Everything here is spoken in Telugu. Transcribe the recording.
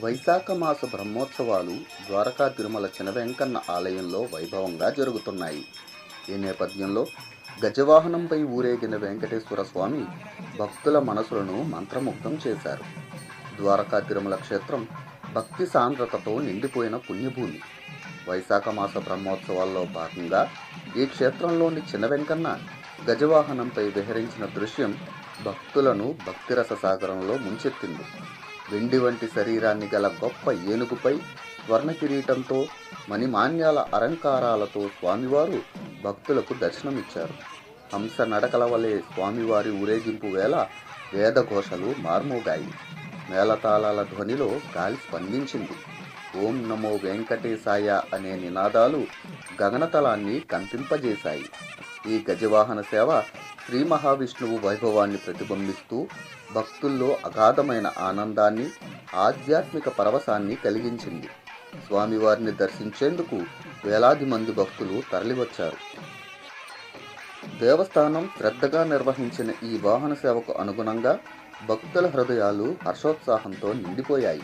వైశాఖ మాస బ్రహ్మోత్సవాలు ద్వారకా తిరుమల చినవెంకన్న ఆలయంలో వైభవంగా జరుగుతున్నాయి. ఈ నేపథ్యంలో గజవాహనంపై ఊరేగిన వెంకటేశ్వర స్వామి భక్తుల మనసులను మంత్రముగ్ధం చేశారు. ద్వారకా తిరుమల క్షేత్రం భక్తి సాంద్రతతో నిండిపోయిన పుణ్యభూమి. వైశాఖ మాస బ్రహ్మోత్సవాల్లో భాగంగా ఈ క్షేత్రంలోని చిన్న వెంకన్న గజవాహనంపై విహరించిన దృశ్యం భక్తులను భక్తిరస సాగరంలో ముంచెత్తింది. వెండి వంటి శరీరాన్ని గల గొప్ప ఏనుగుపై స్వర్ణ కిరీటంతో మణిమాన్యాల అలంకారాలతో స్వామివారు భక్తులకు దర్శనమిచ్చారు. హంస నడకల వలె స్వామివారి ఊరేగింపు వేళ వేదఘోషలు మార్మోగాయి. మేళతాళాల ధ్వనిలో గాలి స్పందించింది. ఓం నమో వెంకటేశాయ అనే నినాదాలు గగనతలాన్ని కంపింపజేశాయి. ఈ గజవాహన సేవ శ్రీ మహావిష్ణువు వైభవాన్ని ప్రతిబింబిస్తూ భక్తుల్లో అగాధమైన ఆనందాన్ని ఆధ్యాత్మిక పరవశాన్ని కలిగించింది. స్వామివారిని దర్శించేందుకు వేలాది మంది భక్తులు తరలివచ్చారు. దేవస్థానం శ్రద్ధగా నిర్వహించిన ఈ వాహన సేవకు అనుగుణంగా భక్తుల హృదయాలు హర్షోత్సాహంతో నిండిపోయాయి.